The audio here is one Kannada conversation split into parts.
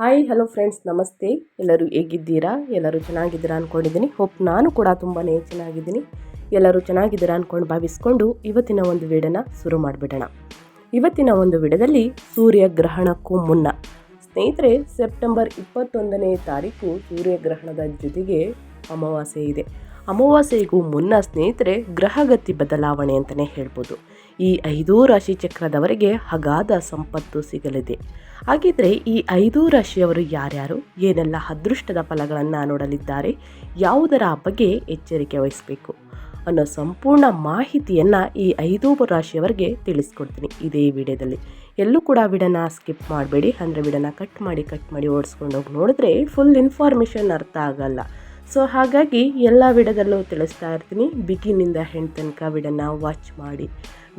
ಹಾಯ್ ಹಲೋ ಫ್ರೆಂಡ್ಸ್ ನಮಸ್ತೆ. ಎಲ್ಲರೂ ಹೇಗಿದ್ದೀರಾ? ಎಲ್ಲರೂ ಚೆನ್ನಾಗಿದ್ದೀರಾ ಅಂದ್ಕೊಂಡಿದ್ದೀನಿ ಹೋಪ್ ನಾನು ಕೂಡ ತುಂಬಾ ಚೆನ್ನಾಗಿದ್ದೀನಿ. ಎಲ್ಲರೂ ಚೆನ್ನಾಗಿದ್ದೀರಾ ಅಂದ್ಕೊಂಡು ಭಾವಿಸ್ಕೊಂಡು ಇವತ್ತಿನ ಒಂದು ವಿಡನ ಶುರು ಮಾಡಿಬಿಡೋಣ. ಇವತ್ತಿನ ಒಂದು ವಿಡದಲ್ಲಿ ಸೂರ್ಯಗ್ರಹಣಕ್ಕೂ ಮುನ್ನ, ಸ್ನೇಹಿತರೆ, ಸೆಪ್ಟೆಂಬರ್ ಇಪ್ಪತ್ತೊಂದನೇ ತಾರೀಕು ಸೂರ್ಯಗ್ರಹಣದ ಜೊತೆಗೆ ಅಮಾವಾಸ್ಯೆ ಇದೆ. ಅಮಾವಾಸ್ಯೆಗೂ ಮುನ್ನ ಸ್ನೇಹಿತರೆ ಗ್ರಹಗತಿ ಬದಲಾವಣೆ ಅಂತಲೇ ಹೇಳ್ಬೋದು. ಈ ಐದೂ ರಾಶಿ ಚಕ್ರದವರಿಗೆ ಅಗಾಧ ಸಂಪತ್ತು ಸಿಗಲಿದೆ. ಹಾಗಿದ್ರೆ ಈ ಐದೂ ರಾಶಿಯವರು ಯಾರ್ಯಾರು? ಏನೆಲ್ಲ ಅದೃಷ್ಟದ ಫಲಗಳನ್ನು ನೋಡಲಿದ್ದಾರೆ? ಯಾವುದರ ಬಗ್ಗೆ ಎಚ್ಚರಿಕೆ ವಹಿಸಬೇಕು? ಅನ್ನೋ ಸಂಪೂರ್ಣ ಮಾಹಿತಿಯನ್ನು ಈ ಐದೂ ರಾಶಿಯವರಿಗೆ ತಿಳಿಸ್ಕೊಡ್ತೀನಿ ಇದೇ ವಿಡಿಯೋದಲ್ಲಿ. ಎಲ್ಲೂ ಕೂಡ ವಿಡನ ಸ್ಕಿಪ್ ಮಾಡಬೇಡಿ, ಅಂದರೆ ವಿಡನ ಕಟ್ ಮಾಡಿ ಕಟ್ ಮಾಡಿ ಓಡಿಸ್ಕೊಂಡು ಹೋಗಿ ನೋಡಿದ್ರೆ ಫುಲ್ ಇನ್ಫಾರ್ಮೇಷನ್ ಅರ್ಥ ಆಗಲ್ಲ. ಸೊ ಹಾಗಾಗಿ ಎಲ್ಲ ವಿಡದಲ್ಲೂ ತಿಳಿಸ್ತಾ ಇರ್ತೀನಿ. ಬಿಗಿನಿಂದ ಹೆಣ್ ತನಕ ವಿಡನ್ನ ವಾಚ್ ಮಾಡಿ.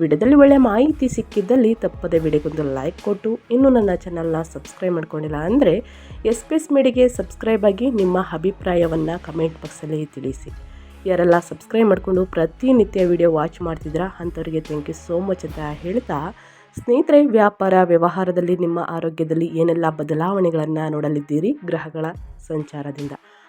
ವಿಡದಲ್ಲಿ ಒಳ್ಳೆಯ ಮಾಹಿತಿ ಸಿಕ್ಕಿದ್ದಲ್ಲಿ ತಪ್ಪದೆ ವಿಡಿಯೋಗೊಂದು ಲೈಕ್ ಕೊಟ್ಟು. ಇನ್ನೂ ನನ್ನ ಚಾನಲ್ನ ಸಬ್ಸ್ಕ್ರೈಬ್ ಮಾಡ್ಕೊಂಡಿಲ್ಲ ಅಂದರೆ ಎಸ್ ಪಿ ಎಸ್ ಮೀಡಿಗೆ ಸಬ್ಸ್ಕ್ರೈಬ್ ಆಗಿ ನಿಮ್ಮ ಅಭಿಪ್ರಾಯವನ್ನು ಕಮೆಂಟ್ ಬಾಕ್ಸಲ್ಲಿ ತಿಳಿಸಿ. ಯಾರೆಲ್ಲ ಸಬ್ಸ್ಕ್ರೈಬ್ ಮಾಡಿಕೊಂಡು ಪ್ರತಿನಿತ್ಯ ವಿಡಿಯೋ ವಾಚ್ ಮಾಡ್ತಿದ್ರ ಅಂಥವ್ರಿಗೆ ಥ್ಯಾಂಕ್ ಯು ಸೋ ಮಚ್ ಅಂತ ಹೇಳ್ತಾ, ಸ್ನೇಹಿತರೆ, ವ್ಯಾಪಾರ ವ್ಯವಹಾರದಲ್ಲಿ ನಿಮ್ಮ ಆರೋಗ್ಯದಲ್ಲಿ ಏನೆಲ್ಲ ಬದಲಾವಣೆಗಳನ್ನು ನೋಡಲಿದ್ದೀರಿ? ಗ್ರಹಗಳ ಸಂಚಾರದಿಂದ.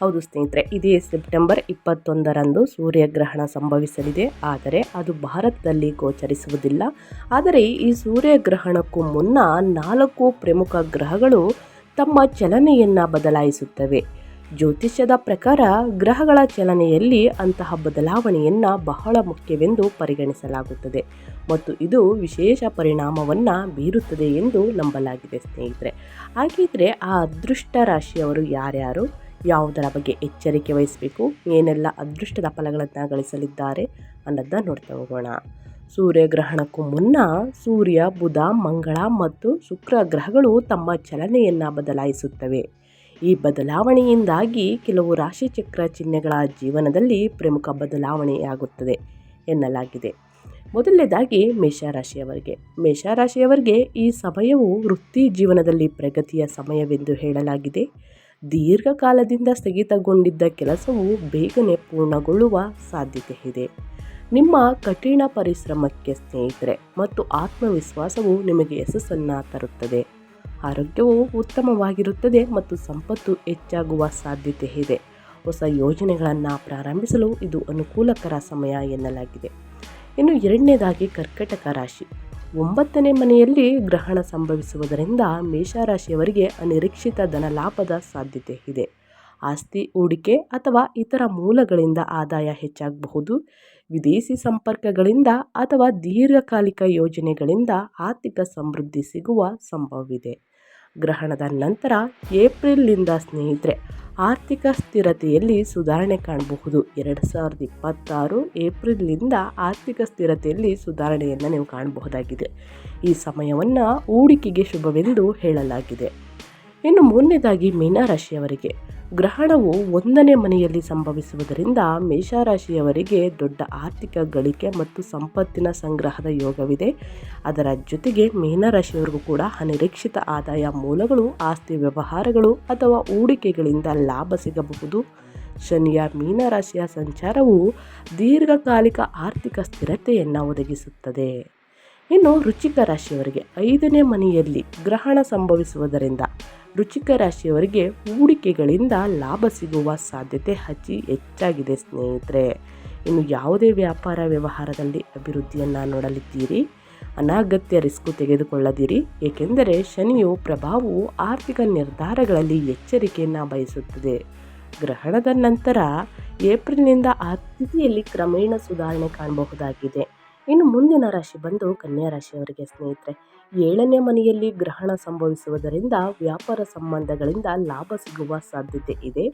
ಹೌದು ಸ್ನೇಹಿತರೆ, ಇದೇ ಸೆಪ್ಟೆಂಬರ್ ಇಪ್ಪತ್ತೊಂದರಂದು ಸೂರ್ಯಗ್ರಹಣ ಸಂಭವಿಸಲಿದೆ. ಆದರೆ ಅದು ಭಾರತದಲ್ಲಿ ಗೋಚರಿಸುವುದಿಲ್ಲ. ಆದರೆ ಈ ಸೂರ್ಯಗ್ರಹಣಕ್ಕೂ ಮುನ್ನ ನಾಲ್ಕು ಪ್ರಮುಖ ಗ್ರಹಗಳು ತಮ್ಮ ಚಲನೆಯನ್ನು ಬದಲಾಯಿಸುತ್ತವೆ. ಜ್ಯೋತಿಷ್ಯದ ಪ್ರಕಾರ ಗ್ರಹಗಳ ಚಲನೆಯಲ್ಲಿ ಅಂತಹ ಬದಲಾವಣೆಯನ್ನು ಬಹಳ ಮುಖ್ಯವೆಂದು ಪರಿಗಣಿಸಲಾಗುತ್ತದೆ. ಮತ್ತು ಇದು ವಿಶೇಷ ಪರಿಣಾಮವನ್ನು ಬೀರುತ್ತದೆ ಎಂದು ನಂಬಲಾಗಿದೆ ಸ್ನೇಹಿತರೆ. ಹಾಗಿದ್ರೆ ಆ ಅದೃಷ್ಟ ರಾಶಿಯವರು ಯಾರ್ಯಾರು? ಯಾವುದರ ಬಗ್ಗೆ ಎಚ್ಚರಿಕೆ ವಹಿಸಬೇಕು, ಏನೆಲ್ಲ ಅದೃಷ್ಟದ ಫಲಗಳನ್ನು ಗಳಿಸಲಿದ್ದಾರೆ ಅನ್ನೋದನ್ನ ನೋಡ್ತಾ ಹೋಗೋಣ. ಸೂರ್ಯಗ್ರಹಣಕ್ಕೂ ಮುನ್ನ ಸೂರ್ಯ, ಬುಧ, ಮಂಗಳ ಮತ್ತು ಶುಕ್ರ ಗ್ರಹಗಳು ತಮ್ಮ ಚಲನೆಯನ್ನು ಬದಲಾಯಿಸುತ್ತವೆ. ಈ ಬದಲಾವಣೆಯಿಂದಾಗಿ ಕೆಲವು ರಾಶಿಚಕ್ರ ಚಿಹ್ನೆಗಳ ಜೀವನದಲ್ಲಿ ಪ್ರಮುಖ ಬದಲಾವಣೆಯಾಗುತ್ತದೆ ಎನ್ನಲಾಗಿದೆ. ಮೊದಲನೇದಾಗಿ ಮೇಷರಾಶಿಯವರಿಗೆ. ಮೇಷರಾಶಿಯವರಿಗೆ ಈ ಸಮಯವು ವೃತ್ತಿ ಜೀವನದಲ್ಲಿ ಪ್ರಗತಿಯ ಸಮಯವೆಂದು ಹೇಳಲಾಗಿದೆ. ದೀರ್ಘಕಾಲದಿಂದ ಸ್ಥಗಿತಗೊಂಡಿದ್ದ ಕೆಲಸವು ಬೇಗನೆ ಪೂರ್ಣಗೊಳ್ಳುವ ಸಾಧ್ಯತೆ ಇದೆ ನಿಮ್ಮ ಕಠಿಣ ಪರಿಶ್ರಮಕ್ಕೆ ಸ್ನೇಹಿತರೆ ಮತ್ತು ಆತ್ಮವಿಶ್ವಾಸವು ನಿಮಗೆ ಯಶಸ್ಸನ್ನು ತರುತ್ತದೆ. ಆರೋಗ್ಯವು ಉತ್ತಮವಾಗಿರುತ್ತದೆ ಮತ್ತು ಸಂಪತ್ತು ಹೆಚ್ಚಾಗುವ ಸಾಧ್ಯತೆ ಇದೆ ಹೊಸ ಯೋಜನೆಗಳನ್ನು ಪ್ರಾರಂಭಿಸಲು ಇದು ಅನುಕೂಲಕರ ಸಮಯ ಎನ್ನಲಾಗಿದೆ. ಇನ್ನು ಎರಡನೇದಾಗಿ ಕರ್ಕಟಕ ರಾಶಿ. ಒಂಬತ್ತನೇ ಮನೆಯಲ್ಲಿ ಗ್ರಹಣ ಸಂಭವಿಸುವುದರಿಂದ ಮೇಷರಾಶಿಯವರಿಗೆ ಅನಿರೀಕ್ಷಿತ ಧನಲಾಭದ ಸಾಧ್ಯತೆ ಇದೆ. ಆಸ್ತಿ ಹೂಡಿಕೆ ಅಥವಾ ಇತರ ಮೂಲಗಳಿಂದ ಆದಾಯ ಹೆಚ್ಚಾಗಬಹುದು. ವಿದೇಶಿ ಸಂಪರ್ಕಗಳಿಂದ ಅಥವಾ ದೀರ್ಘಕಾಲಿಕ ಯೋಜನೆಗಳಿಂದ ಆರ್ಥಿಕ ಸಮೃದ್ಧಿ ಸಿಗುವ ಸಂಭವವಿದೆ. ಗ್ರಹಣದ ನಂತರ ಏಪ್ರಿಲ್ನಿಂದ ಸ್ನೇಹಿತರೆ ಆರ್ಥಿಕ ಸ್ಥಿರತೆಯಲ್ಲಿ ಸುಧಾರಣೆ ಕಾಣಬಹುದು. ಎರಡು ಸಾವಿರದ ಇಪ್ಪತ್ತಾರು ಏಪ್ರಿಲ್ನಿಂದ ಆರ್ಥಿಕ ಸ್ಥಿರತೆಯಲ್ಲಿ ಸುಧಾರಣೆಯನ್ನು ನೀವು ಕಾಣಬಹುದಾಗಿದೆ. ಈ ಸಮಯವನ್ನು ಹೂಡಿಕೆಗೆ ಶುಭವೆಂದು ಹೇಳಲಾಗಿದೆ. ಇನ್ನು ಮೂರನೇದಾಗಿ ಮೀನರಾಶಿಯವರಿಗೆ ಗ್ರಹಣವು ಒಂದನೇ ಮನೆಯಲ್ಲಿ ಸಂಭವಿಸುವುದರಿಂದ ಮೇಷರಾಶಿಯವರಿಗೆ ದೊಡ್ಡ ಆರ್ಥಿಕ ಗಳಿಕೆ ಮತ್ತು ಸಂಪತ್ತಿನ ಸಂಗ್ರಹದ ಯೋಗವಿದೆ. ಅದರ ಜೊತೆಗೆ ಮೀನರಾಶಿಯವರಿಗೂ ಕೂಡ ಅನಿರೀಕ್ಷಿತ ಆದಾಯ ಮೂಲಗಳು, ಆಸ್ತಿ ವ್ಯವಹಾರಗಳು ಅಥವಾ ಹೂಡಿಕೆಗಳಿಂದ ಲಾಭ ಸಿಗಬಹುದು. ಶನಿಯ ಮೀನರಾಶಿಯ ಸಂಚಾರವು ದೀರ್ಘಕಾಲಿಕ ಆರ್ಥಿಕ ಸ್ಥಿರತೆಯನ್ನು ಒದಗಿಸುತ್ತದೆ. ಇನ್ನು ರುಚಿಕ ರಾಶಿಯವರಿಗೆ ಐದನೇ ಮನೆಯಲ್ಲಿ ಗ್ರಹಣ ಸಂಭವಿಸುವುದರಿಂದ ರುಚಿಕ ರಾಶಿಯವರಿಗೆ ಹೂಡಿಕೆಗಳಿಂದ ಲಾಭ ಸಿಗುವ ಸಾಧ್ಯತೆ ಅತಿ ಹೆಚ್ಚಾಗಿದೆ ಸ್ನೇಹಿತರೆ. ಇನ್ನು ಯಾವುದೇ ವ್ಯಾಪಾರ ವ್ಯವಹಾರದಲ್ಲಿ ಅಭಿವೃದ್ಧಿಯನ್ನು ನೋಡಲಿದ್ದೀರಿ, ಅನಾಗತ್ಯ ರಿಸ್ಕು ತೆಗೆದುಕೊಳ್ಳದಿರಿ, ಏಕೆಂದರೆ ಶನಿಯು ಪ್ರಭಾವವು ಆರ್ಥಿಕ ನಿರ್ಧಾರಗಳಲ್ಲಿ ಎಚ್ಚರಿಕೆಯನ್ನು ಬಯಸುತ್ತದೆ. ಗ್ರಹಣದ ನಂತರ ಏಪ್ರಿಲ್ನಿಂದ ಆ ಸ್ಥಿತಿಯಲ್ಲಿ ಕ್ರಮೇಣ ಸುಧಾರಣೆ ಕಾಣಬಹುದಾಗಿದೆ. ಇನ್ನು ಮುಂದಿನ ರಾಶಿ ಬಂದು ಕನ್ಯಾ ರಾಶಿಯವರಿಗೆ ಸ್ನೇಹಿತರೆ, ಏಳನೇ ಮನೆಯಲ್ಲಿ ಗ್ರಹಣ ಸಂಭವಿಸುವುದರಿಂದ ವ್ಯಾಪಾರ ಸಂಬಂಧಗಳಿಂದ ಲಾಭ ಸಿಗುವ ಸಾಧ್ಯತೆ ಇದೆ.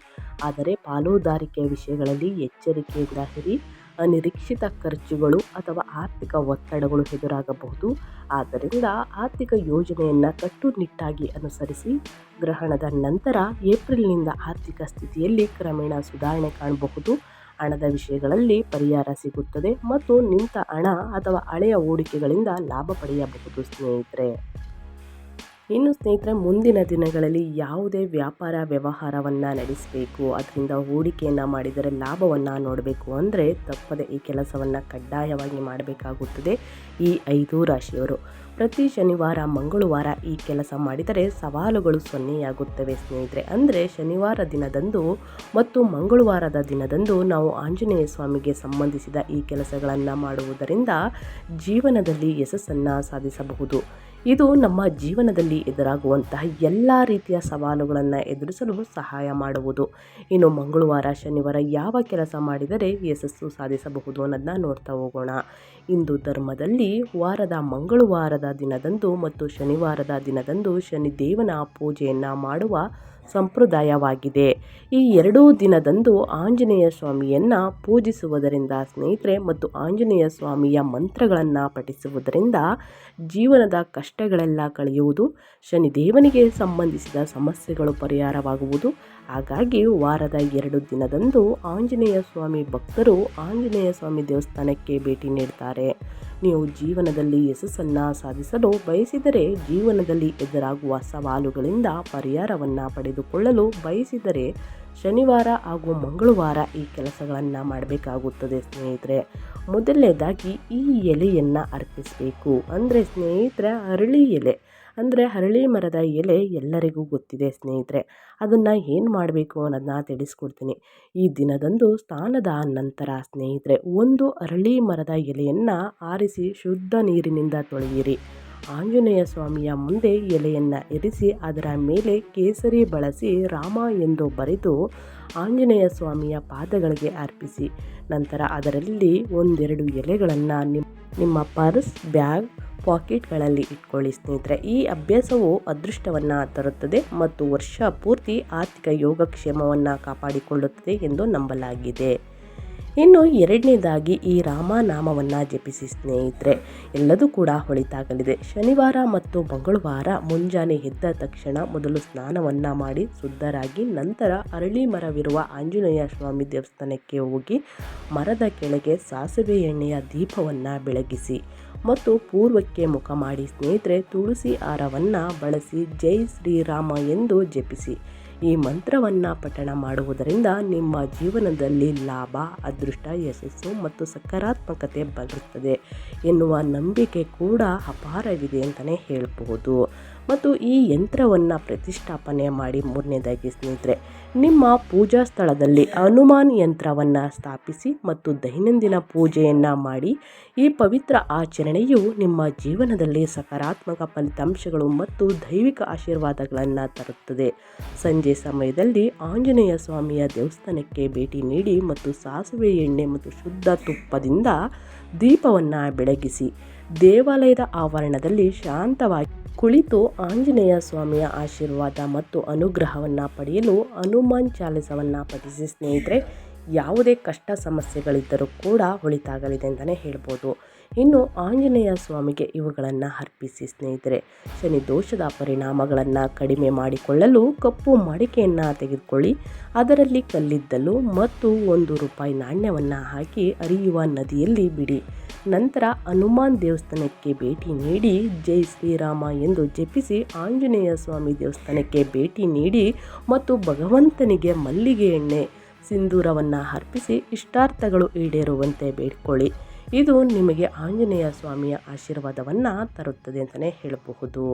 ಆದರೆ ಪಾಲುದಾರಿಕೆ ವಿಷಯಗಳಲ್ಲಿ ಎಚ್ಚರಿಕೆಯಿಂದ ಹಿರಿ ಅನಿರೀಕ್ಷಿತ ಖರ್ಚುಗಳು ಅಥವಾ ಆರ್ಥಿಕ ಒತ್ತಡಗಳು ಎದುರಾಗಬಹುದು. ಆದ್ದರಿಂದ ಆರ್ಥಿಕ ಯೋಜನೆಯನ್ನು ಕಟ್ಟುನಿಟ್ಟಾಗಿ ಅನುಸರಿಸಿ, ಗ್ರಹಣದ ನಂತರ ಏಪ್ರಿಲ್ನಿಂದ ಆರ್ಥಿಕ ಸ್ಥಿತಿಯಲ್ಲಿ ಕ್ರಮೇಣ ಸುಧಾರಣೆ ಕಾಣಬಹುದು. ಹಣದ ವಿಷಯಗಳಲ್ಲಿ ಪರಿಹಾರ ಸಿಗುತ್ತದೆ ಮತ್ತು ನಿಂತ ಹಣ ಅಥವಾ ಹಳೆಯ ಹೂಡಿಕೆಗಳಿಂದ ಲಾಭ ಪಡೆಯಬಹುದು, ಸ್ನೇಹಿತರೆ. ಇನ್ನು ಸ್ನೇಹಿತರೆ, ಮುಂದಿನ ದಿನಗಳಲ್ಲಿ ಯಾವುದೇ ವ್ಯಾಪಾರ ವ್ಯವಹಾರವನ್ನು ನಡೆಸಬೇಕು. ಅದರಿಂದ ಹೂಡಿಕೆಯನ್ನು ಮಾಡಿದರೆ ಲಾಭವನ್ನು ನೋಡಬೇಕು ಅಂದರೆ ತಪ್ಪದೆ ಈ ಕೆಲಸವನ್ನು ಕಡ್ಡಾಯವಾಗಿ ಮಾಡಬೇಕಾಗುತ್ತದೆ ಈ ಐದು ರಾಶಿಯವರು. ಪ್ರತಿ ಶನಿವಾರ, ಮಂಗಳವಾರ ಈ ಕೆಲಸ ಮಾಡಿದರೆ ಸವಾಲುಗಳು ಸೊನ್ನೆಯಾಗುತ್ತವೆ ಸ್ನೇಹಿತರೆ. ಅಂದರೆ ಶನಿವಾರ ದಿನದಂದು ಮತ್ತು ಮಂಗಳವಾರದ ದಿನದಂದು ನಾವು ಆಂಜನೇಯ ಸ್ವಾಮಿಗೆ ಸಂಬಂಧಿಸಿದ ಈ ಕೆಲಸಗಳನ್ನು ಮಾಡುವುದರಿಂದ ಜೀವನದಲ್ಲಿ ಯಶಸ್ಸನ್ನು ಸಾಧಿಸಬಹುದು. ಇದು ನಮ್ಮ ಜೀವನದಲ್ಲಿ ಎದುರಾಗುವಂತಹ ಎಲ್ಲ ರೀತಿಯ ಸವಾಲುಗಳನ್ನು ಎದುರಿಸಲು ಸಹಾಯ ಮಾಡುವುದು. ಇನ್ನು ಮಂಗಳವಾರ, ಶನಿವಾರ ಯಾವ ಕೆಲಸ ಮಾಡಿದರೆ ಯಶಸ್ಸು ಸಾಧಿಸಬಹುದು ಅನ್ನೋದನ್ನ ನೋಡ್ತಾ ಹೋಗೋಣ. ಹಿಂದೂ ಧರ್ಮದಲ್ಲಿ ವಾರದ ಮಂಗಳವಾರದ ದಿನದಂದು ಮತ್ತು ಶನಿವಾರದ ದಿನದಂದು ಶನಿದೇವನ ಪೂಜೆಯನ್ನು ಮಾಡುವ ಸಂಪ್ರದಾಯವಾಗಿದೆ. ಈ ಎರಡೂ ದಿನದಂದು ಆಂಜನೇಯ ಸ್ವಾಮಿಯನ್ನು ಪೂಜಿಸುವುದರಿಂದ, ಸ್ನೇಹಿತರೆ, ಮತ್ತು ಆಂಜನೇಯ ಸ್ವಾಮಿಯ ಮಂತ್ರಗಳನ್ನು ಪಠಿಸುವುದರಿಂದ ಜೀವನದ ಕಷ್ಟಗಳೆಲ್ಲ ಕಳೆಯುವುದು, ಶನಿದೇವನಿಗೆ ಸಂಬಂಧಿಸಿದ ಸಮಸ್ಯೆಗಳು ಪರಿಹಾರವಾಗುವುದು ಹಾಗಾಗಿ ವಾರದ ಎರಡು ದಿನದಂದು ಆಂಜನೇಯ ಸ್ವಾಮಿ ಭಕ್ತರು ಆಂಜನೇಯ ಸ್ವಾಮಿ ದೇವಸ್ಥಾನಕ್ಕೆ ಭೇಟಿ ನೀಡ್ತಾರೆ. ನೀವು ಜೀವನದಲ್ಲಿ ಯಶಸ್ಸನ್ನು ಸಾಧಿಸಲು ಬಯಸಿದರೆ ಜೀವನದಲ್ಲಿ ಎದುರಾಗುವ ಸವಾಲುಗಳಿಂದ ಪರಿಹಾರವನ್ನು ಪಡೆದುಕೊಳ್ಳಲು ಬಯಸಿದರೆ ಶನಿವಾರ ಹಾಗೂ ಮಂಗಳವಾರ ಈ ಕೆಲಸಗಳನ್ನು ಮಾಡಬೇಕಾಗುತ್ತದೆ ಸ್ನೇಹಿತರೆ. ಮೊದಲನೇದಾಗಿ ಈ ಎಲೆಯನ್ನು ಅರ್ಪಿಸಬೇಕು. ಅಂದರೆ ಸ್ನೇಹಿತರೆ, ಅರಳಿ ಎಲೆ. ಅಂದರೆ ಹರಳಿ ಮರದ ಎಲೆ ಎಲ್ಲರಿಗೂ ಗೊತ್ತಿದೆ ಸ್ನೇಹಿತರೆ. ಅದನ್ನು ಏನು ಮಾಡಬೇಕು ಅನ್ನೋದನ್ನ ತಿಳಿಸ್ಕೊಡ್ತೀನಿ. ಈ ದಿನದಂದು ಸ್ನಾನದ ನಂತರ ಸ್ನೇಹಿತರೆ, ಒಂದು ಅರಳಿ ಮರದ ಎಲೆಯನ್ನು ಆರಿಸಿ ಶುದ್ಧ ನೀರಿನಿಂದ ತೊಳೆಯಿರಿ. ಆಂಜನೇಯ ಸ್ವಾಮಿಯ ಮುಂದೆ ಎಲೆಯನ್ನು ಇರಿಸಿ ಅದರ ಮೇಲೆ ಕೇಸರಿ ಬಳಸಿ ರಾಮ ಎಂದು ಬರೆದು ಆಂಜನೇಯ ಸ್ವಾಮಿಯ ಪಾದಗಳಿಗೆ ಅರ್ಪಿಸಿ. ನಂತರ ಅದರಲ್ಲಿ ಒಂದೆರಡು ಎಲೆಗಳನ್ನು ನಿಮ್ಮ ನಿಮ್ಮ ಪರ್ಸ್, ಬ್ಯಾಗ್, ಪಾಕೆಟ್ಗಳಲ್ಲಿ ಇಟ್ಕೊಳ್ಳಿ ಸ್ನೇಹಿತರೆ. ಈ ಅಭ್ಯಾಸವು ಅದೃಷ್ಟವನ್ನು ತರುತ್ತದೆ ಮತ್ತು ವರ್ಷ ಪೂರ್ತಿ ಆರ್ಥಿಕ ಯೋಗಕ್ಷೇಮವನ್ನು ಕಾಪಾಡಿಕೊಳ್ಳುತ್ತದೆ ಎಂದು ನಂಬಲಾಗಿದೆ. ಇನ್ನು ಎರಡನೇದಾಗಿ ಈ ರಾಮನಾಮವನ್ನು ಜಪಿಸಿ ಸ್ನೇಹಿತರೆ, ಎಲ್ಲದೂ ಕೂಡ ಹೊಳಿತಾಗಲಿದೆ. ಶನಿವಾರ ಮತ್ತು ಮಂಗಳವಾರ ಮುಂಜಾನೆ ಎದ್ದ ತಕ್ಷಣ ಮೊದಲು ಸ್ನಾನವನ್ನು ಮಾಡಿ ಶುದ್ಧರಾಗಿ ನಂತರ ಅರಳಿ ಮರವಿರುವ ಆಂಜನೇಯ ಸ್ವಾಮಿ ದೇವಸ್ಥಾನಕ್ಕೆ ಹೋಗಿ ಮರದ ಕೆಳಗೆ ಸಾಸಿವೆ ಎಣ್ಣೆಯ ದೀಪವನ್ನು ಬೆಳಗಿಸಿ ಮತ್ತು ಪೂರ್ವಕ್ಕೆ ಮುಖ ಮಾಡಿ ಸ್ನೇಹಿತರೆ, ತುಳಸಿ ಹಾರವನ್ನು ಬಳಸಿ ಜೈ ಶ್ರೀರಾಮ ಎಂದು ಜಪಿಸಿ. ಈ ಮಂತ್ರವನ್ನು ಪಠಣ ಮಾಡುವುದರಿಂದ ನಿಮ್ಮ ಜೀವನದಲ್ಲಿ ಲಾಭ, ಅದೃಷ್ಟ, ಯಶಸ್ಸು ಮತ್ತು ಸಕಾರಾತ್ಮಕತೆ ಬರುತ್ತದೆ ಎನ್ನುವ ನಂಬಿಕೆ ಕೂಡ ಅಪಾರವಿದೆ ಅಂತಲೇ ಹೇಳ್ಬೋದು ಮತ್ತು ಈ ಯಂತ್ರವನ್ನು ಪ್ರತಿಷ್ಠಾಪನೆ ಮಾಡಿ ಮೂರನೇದಾಗಿ ಸ್ನೇಹಿತರೆ, ನಿಮ್ಮ ಪೂಜಾ ಸ್ಥಳದಲ್ಲಿ ಹನುಮಾನ್ ಯಂತ್ರವನ್ನು ಸ್ಥಾಪಿಸಿ ಮತ್ತು ದೈನಂದಿನ ಪೂಜೆಯನ್ನು ಮಾಡಿ, ಈ ಪವಿತ್ರ ಆಚರಣೆಯು ನಿಮ್ಮ ಜೀವನದಲ್ಲಿ ಸಕಾರಾತ್ಮಕ ಫಲಿತಾಂಶಗಳು ಮತ್ತು ದೈವಿಕ ಆಶೀರ್ವಾದಗಳನ್ನು ತರುತ್ತದೆ. ಸಂಜೆ ಸಮಯದಲ್ಲಿ ಆಂಜನೇಯ ಸ್ವಾಮಿಯ ದೇವಸ್ಥಾನಕ್ಕೆ ಭೇಟಿ ನೀಡಿ ಮತ್ತು ಸಾಸಿವೆ ಎಣ್ಣೆ ಮತ್ತು ಶುದ್ಧ ತುಪ್ಪದಿಂದ ದೀಪವನ್ನು ಬೆಳಗಿಸಿ. ದೇವಾಲಯದ ಆವರಣದಲ್ಲಿ ಶಾಂತವಾಗಿ ಕುಳಿತು ಆಂಜನೇಯ ಸ್ವಾಮಿಯ ಆಶೀರ್ವಾದ ಮತ್ತು ಅನುಗ್ರಹವನ್ನು ಪಡೆಯಲು ಹನುಮಾನ್ ಚಾಲಿಸವನ್ನು ಪಠಿಸಿ ಸ್ನೇಹಿತರೆ, ಯಾವುದೇ ಕಷ್ಟ ಸಮಸ್ಯೆಗಳಿದ್ದರೂ ಕೂಡ ಒಳಿತಾಗಲಿದೆ ಅಂತಲೇ ಹೇಳ್ಬೋದು. ಇನ್ನು ಆಂಜನೇಯ ಸ್ವಾಮಿಗೆ ಇವುಗಳನ್ನು ಅರ್ಪಿಸಿ ಸ್ನೇಹಿತರೆ, ಶನಿ ದೋಷದ ಪರಿಣಾಮಗಳನ್ನು ಕಡಿಮೆ ಮಾಡಿಕೊಳ್ಳಲು ಕಪ್ಪು ಮಡಿಕೆಯನ್ನು ತೆಗೆದುಕೊಳ್ಳಿ. ಅದರಲ್ಲಿ ಕಲ್ಲಿದ್ದಲು ಮತ್ತು ಒಂದು ರೂಪಾಯಿ ನಾಣ್ಯವನ್ನು ಹಾಕಿ ಅರಿಯುವ ನದಿಯಲ್ಲಿ ಬಿಡಿ. ನಂತರ ಹನುಮಾನ್ ದೇವಸ್ಥಾನಕ್ಕೆ ಭೇಟಿ ನೀಡಿ ಜೈ ಶ್ರೀರಾಮ ಎಂದು ಜಪಿಸಿ ಆಂಜನೇಯ ಸ್ವಾಮಿ ದೇವಸ್ಥಾನಕ್ಕೆ ಭೇಟಿ ನೀಡಿ ಮತ್ತು ಭಗವಂತನಿಗೆ ಮಲ್ಲಿಗೆ ಎಣ್ಣೆ, ಸಿಂಧೂರವನ್ನು ಅರ್ಪಿಸಿ ಇಷ್ಟಾರ್ಥಗಳು ಈಡೇರುವಂತೆ ಬೇಡ್ಕೊಳ್ಳಿ. ಇದು ನಿಮಗೆ ಆಂಜನೇಯ ಸ್ವಾಮಿಯ ಆಶೀರ್ವಾದವನ್ನು ತರುತ್ತದೆ ಅಂತಲೇ ಹೇಳಬಹುದು.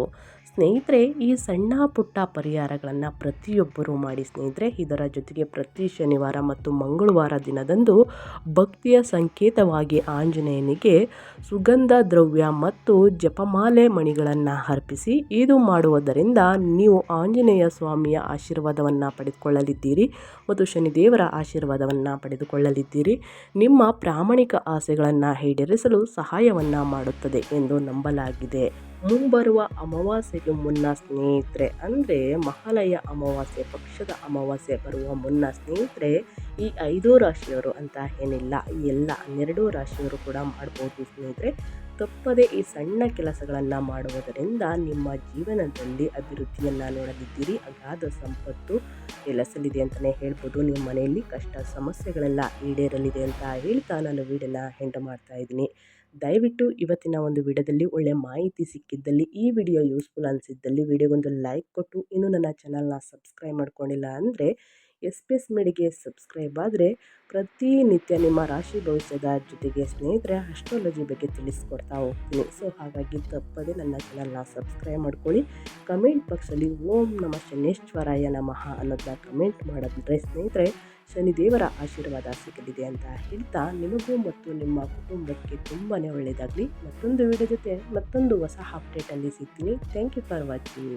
ಸ್ನೇಹಿತರೆ, ಈ ಸಣ್ಣ ಪುಟ್ಟ ಪರಿಹಾರಗಳನ್ನು ಪ್ರತಿಯೊಬ್ಬರೂ ಮಾಡಿ ಸ್ನೇಹಿತರೆ, ಇದರ ಜೊತೆಗೆ ಪ್ರತಿ ಶನಿವಾರ ಮತ್ತು ಮಂಗಳವಾರ ದಿನದಂದು ಭಕ್ತಿಯ ಸಂಕೇತವಾಗಿ ಆಂಜನೇಯನಿಗೆ ಸುಗಂಧ ದ್ರವ್ಯ ಮತ್ತು ಜಪಮಾಲೆ ಮಣಿಗಳನ್ನು ಅರ್ಪಿಸಿ, ಇದು ಮಾಡುವುದರಿಂದ ನೀವು ಆಂಜನೇಯ ಸ್ವಾಮಿಯ ಆಶೀರ್ವಾದವನ್ನು ಪಡೆದುಕೊಳ್ಳಲಿದ್ದೀರಿ ಮತ್ತು ಶನಿದೇವರ ಆಶೀರ್ವಾದವನ್ನು ಪಡೆದುಕೊಳ್ಳಲಿದ್ದೀರಿ. ನಿಮ್ಮ ಪ್ರಾಮಾಣಿಕ ಆಸೆಗಳನ್ನು ಈಡೇರಿಸಲು ಸಹಾಯವನ್ನು ಮಾಡುತ್ತದೆ ಎಂದು ನಂಬಲಾಗಿದೆ. ಮುಂಬರುವ ಅಮಾವಾಸ್ಯೆಗೆ ಮುನ್ನ ಸ್ನೇಹಿತರೆ, ಅಂದರೆ ಮಹಾಲಯ ಅಮಾವಾಸ್ಯೆ, ಪಕ್ಷದ ಅಮಾವಾಸ್ಯೆ ಬರುವ ಮುನ್ನ ಸ್ನೇಹಿತರೆ, ಈ ಐದು ರಾಶಿಯವರು ಅಂತ ಏನಿಲ್ಲ. ಎಲ್ಲ ಹನ್ನೆರಡು ರಾಶಿಯವರು ಕೂಡ ಮಾಡ್ಬೋದು ಸ್ನೇಹಿತರೆ. ತಪ್ಪದೆ ಈ ಸಣ್ಣ ಕೆಲಸಗಳನ್ನು ಮಾಡುವುದರಿಂದ ನಿಮ್ಮ ಜೀವನದಲ್ಲಿ ಅಭಿವೃದ್ಧಿಯನ್ನು ನೋಡಲಿದ್ದೀರಿ ಅಗಾಧ ಸಂಪತ್ತು ಕೆಲಸಲಿದೆ ಅಂತಲೇ ಹೇಳ್ಬೋದು. ನಿಮ್ಮ ಮನೆಯಲ್ಲಿ ಕಷ್ಟ ಸಮಸ್ಯೆಗಳೆಲ್ಲ ಈಡೇರಲಿದೆ ಅಂತ ಹೇಳ್ತಾ ನಾನು ವೀಡಿಯೋನ ಹೆಂಡ ಮಾಡ್ತಾ ಇದ್ದೀನಿ. ದಯವಿಟ್ಟು ಇವತ್ತಿನ ಒಂದು ವಿಡಿಯೋದಲ್ಲಿ ಒಳ್ಳೆ ಮಾಹಿತಿ ಸಿಕ್ಕಿದ್ದಲ್ಲಿ, ಈ ವಿಡಿಯೋ ಯೂಸ್ಫುಲ್ ಅನಿಸಿದ್ದಲ್ಲಿ, ವಿಡಿಯೋಗೊಂದು ಲೈಕ್ ಕೊಟ್ಟು, ಇನ್ನೂ ನನ್ನ ಚಾನಲ್ನ ಸಬ್ಸ್ಕ್ರೈಬ್ ಮಾಡ್ಕೊಂಡಿಲ್ಲ ಅಂದರೆ ಎಸ್ ಪಿ ಎಸ್ ಮೇಡಿಗೆ ಸಬ್ಸ್ಕ್ರೈಬ್ ಆದರೆ ಪ್ರತಿನಿತ್ಯ ನಿಮ್ಮ ರಾಶಿ ಭವಿಷ್ಯದ ಜೊತೆಗೆ ಸ್ನೇಹಿತರೆ ಅಸ್ಟ್ರಾಲಜಿ ಬಗ್ಗೆ ತಿಳಿಸ್ಕೊಡ್ತಾ ಹೋಗ್ತೀನಿ. ಸೊ ಹಾಗಾಗಿ ತಪ್ಪದೆ ನನ್ನ ಚಾನಲ್ನ ಸಬ್ಸ್ಕ್ರೈಬ್ ಮಾಡ್ಕೊಳ್ಳಿ. ಕಮೆಂಟ್ ಬಾಕ್ಸಲ್ಲಿ ಓಂ ನಮ ಶನೇಶ್ವರಾಯ ನಮಃ ಅನ್ನೋದನ್ನ ಕಮೆಂಟ್ ಮಾಡಿದ್ರೆ ಸ್ನೇಹಿತರೆ ಶನಿದೇವರ ಆಶೀರ್ವಾದ ಸಿಗಲಿದೆ ಅಂತ ಹೇಳ್ತಾ ನಿಮಗೂ ಮತ್ತು ನಿಮ್ಮ ಕುಟುಂಬಕ್ಕೆ ತುಂಬಾ ಒಳ್ಳೆಯದಾಗಲಿ. ಮತ್ತೊಂದು ವಿಡಿಯೋ ಜೊತೆ ಮತ್ತೊಂದು ಹೊಸ ಅಪ್ಡೇಟಲ್ಲಿ ಸಿಗ್ತೀನಿ. Thank you for watching